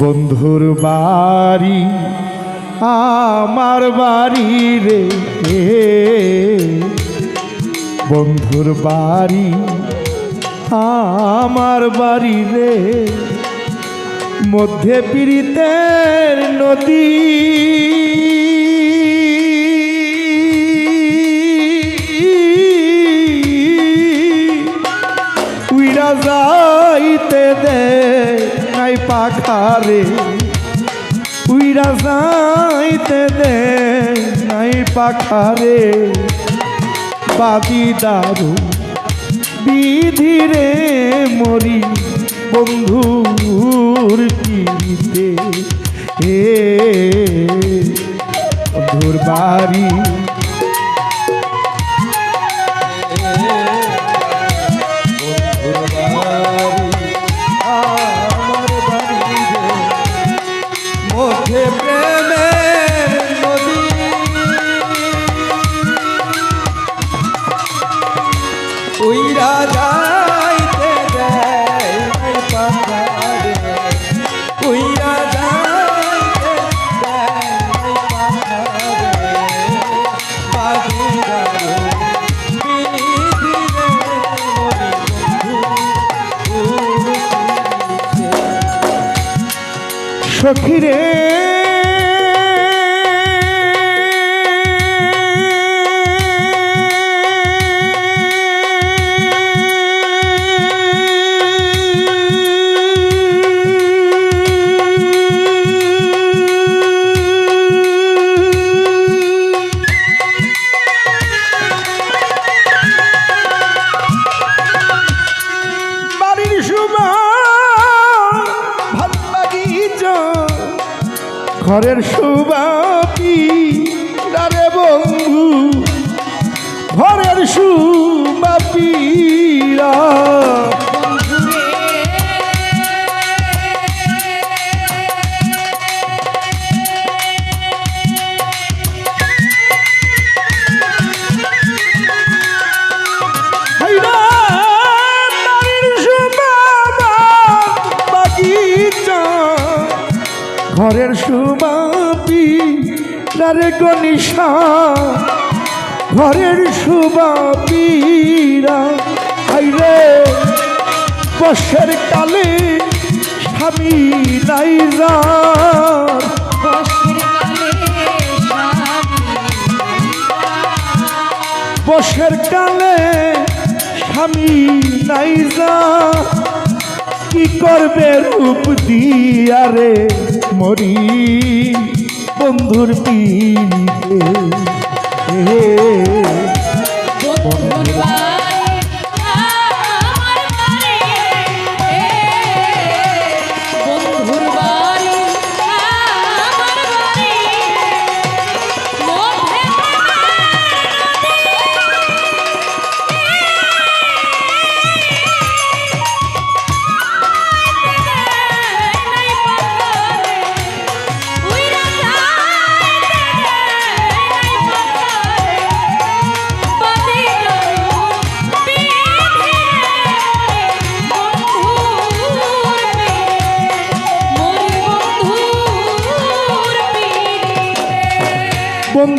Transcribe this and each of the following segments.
বন্ধুর বাড়ি, আমার বাড়ি রে। বন্ধুর বাড়ি, আমার বাড়ি রে। মধ্যে পীড়িতের নদী। উইরা যাইতে দে নাই পাখারে উইরা যাইতে দে নাই পাখারে। বাদি দারু বিধিরে মরি বন্ধুর পিতে হে সখিরে ঘরের সুবাপি রে গনিশা ঘরের সুবাপিরা হাইরে বর্ষের কালে স্বামী নাই যার। বর্ষের কালে স্বামী নাই যা কি করবে রূপ দিয়ারে মরি বন্ধুর পিড়িতে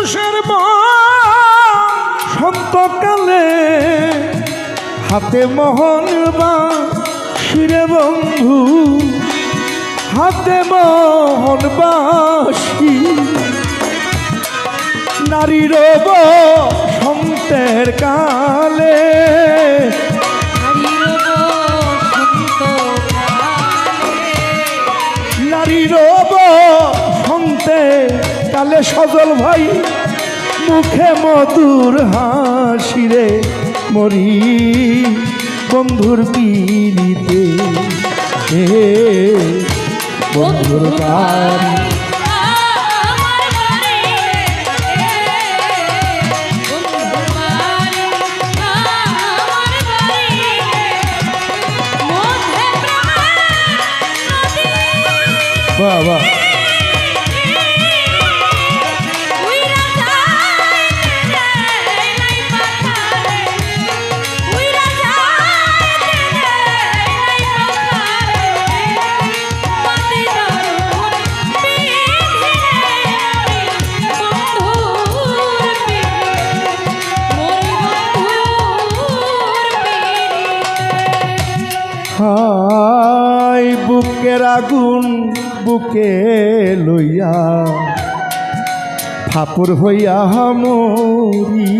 পুরুষের মা সন্তকালে হাতে মোহন বা শিরে বন্ধু হাতে মোহন বাসি নারীর সন্তের কালে রে সজল ভাই মুখে মধুর হাসি রে মরি। বন্ধুর পিড়িতে এ বন্ধুর বাড়ি বাড়ি বুকের আগুন বুকে লইয়া, ফাপুর হইয়া মরি।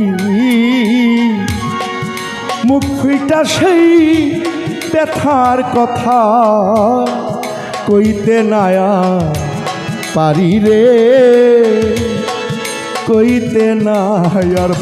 মুখ সেই ব্যথার কথা কইতে নায়া পারি রে, কইতে না আর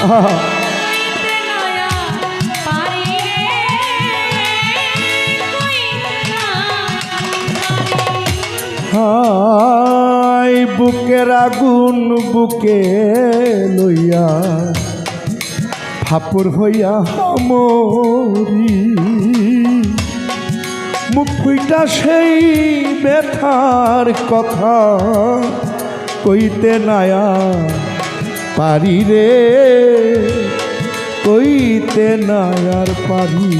হাই বুকের আগুন বুকে লইয়া। ফাপুর হইয়া মরি। মুখ ফুইটা সেই ব্যথার কথা কইতে নায়া। পারি রে। কইতে নায়ার পারি।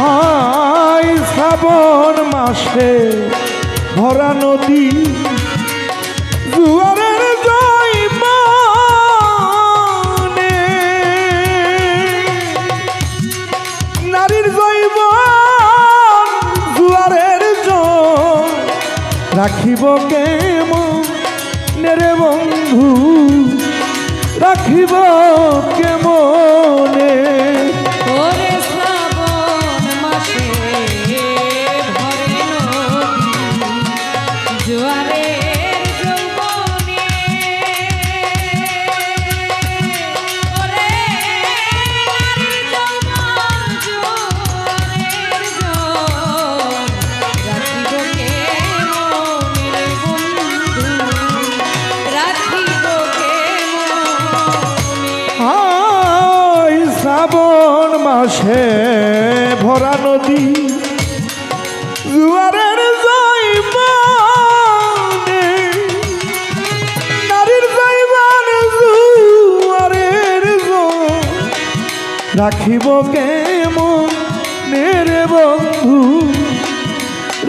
হাই শ্রাবণ মাসে ভরা নদী, জুয়ারের জয় মানে। নারীর জৈবন জুয়ারের জয় রাখিব কেমন রাখিব মাসে ভরা নদী। জুয়ারের জৈবানে নারীর জৈবানে জুয়ারের জয় রাখিব কেমন নেরে বন্ধু,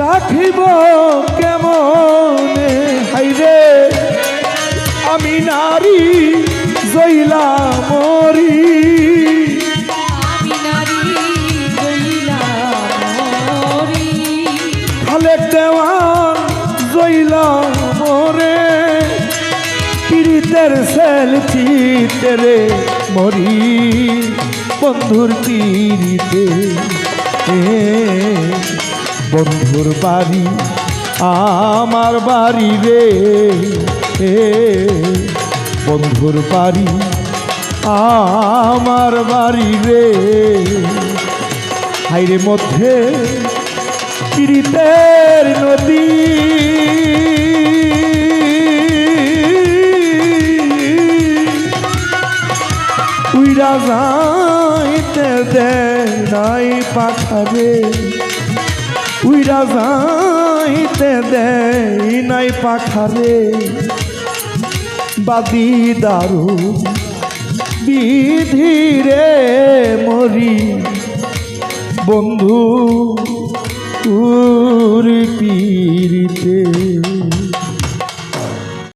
রাখিব কেমনে? হাইরে, আমি নারী, জইলা মরি। সেল চিতেরে মরি বন্ধুর এ বন্ধুর বাড়ি, আমার বাড়ি রে। এ বন্ধুর বাড়ি, আমার বাড়ি রে। হাইরে মধ্যে পীড়িতের নদী। উইরা যাইতে দে নাই পাখারে উইরা যাইতে দে নাই পাখারে বাদি দারু বিধি রে মরি। বন্ধু তোর পীড়িতে